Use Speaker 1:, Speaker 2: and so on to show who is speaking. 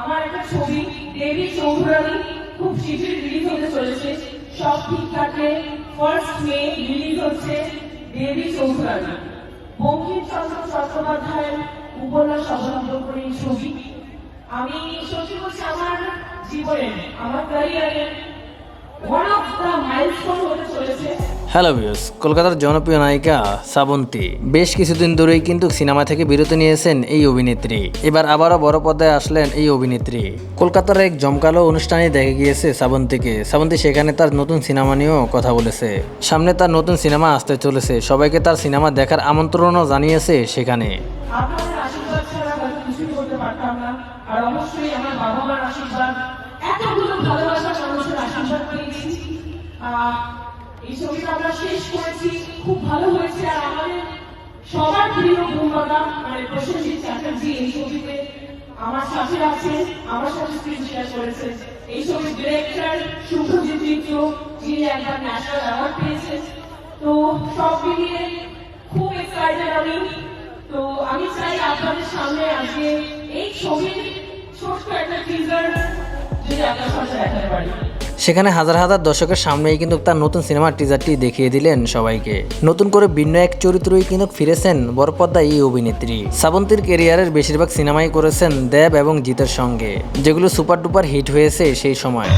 Speaker 1: আমার একটা first May release হচ্ছে দেবী চৌধুরানী। বঙ্কিমচন্দ্র চট্টোপাধ্যায়ের উপন্যাস অবলম্বন ছবি। আমি সত্যি বলছি জীবনের, আমার ক্যারিয়ারের ওয়ান অফ দ্য চলেছে
Speaker 2: হ্যালো ভিউস কলকাতার জনপ্রিয় নায়িকা শ্রাবন্তী। বেশ কিছুদিন ধরেই কিন্তু সিনেমা থেকে বিরতি নিয়েছেন এই অভিনেত্রী। এবার আবারও বড় পর্দায় আসলেন এই অভিনেত্রী। কলকাতার এক জমকালো অনুষ্ঠানে দেখা গিয়েছে শ্রাবন্তীকে। শ্রাবন্তী সেখানে তার নতুন সিনেমা নিয়েও কথা বলেছে। সামনে তার নতুন সিনেমা আসতে চলেছে। সবাইকে তার সিনেমা দেখার আমন্ত্রণও জানিয়েছে সেখানে।
Speaker 1: আর অবশ্যই আমার বাবা মার আশীর্বাদ ভালোবাসা আশীর্বাদ এই ছবিটা আমরা শেষ করেছি। খুব ভালো হয়েছে আর আমাদের সবার প্রিয় গুণবাদা মানে প্রসেনজিৎ চ্যাটার্জি এই ছবিতে আমার সাথে আছে আমার সাথে স্ক্রিন শেয়ার করেছে এই ছবির ডিরেক্টর শুভজিৎ মিত্র, যিনি একবার ন্যাশনাল অ্যাওয়ার্ড পেয়েছেন। তো সব মিলিয়ে খুব এক্সাইটেড আমি। তো আমি চাই আপনাদের সামনে আজকে এই ছবির ছোট্ট একটা টিজার যদি আপনার সাথে দেখাতে পারি।
Speaker 2: সেখানে হাজার হাজার দর্শকের সামনেই কিন্তু তার নতুন সিনেমার টিজারটি দেখিয়ে দিলেন সবাইকে। নতুন করে ভিন্ন এক চরিত্রই কিন্তু ফিরেছেন বরপদ্মা এই অভিনেত্রী। সাবন্তীর কেরিয়ারের বেশিরভাগ সিনেমাই করেছেন দেব এবং জিতের সঙ্গে, যেগুলো সুপার ডুপার হিট হয়েছে সেই সময়।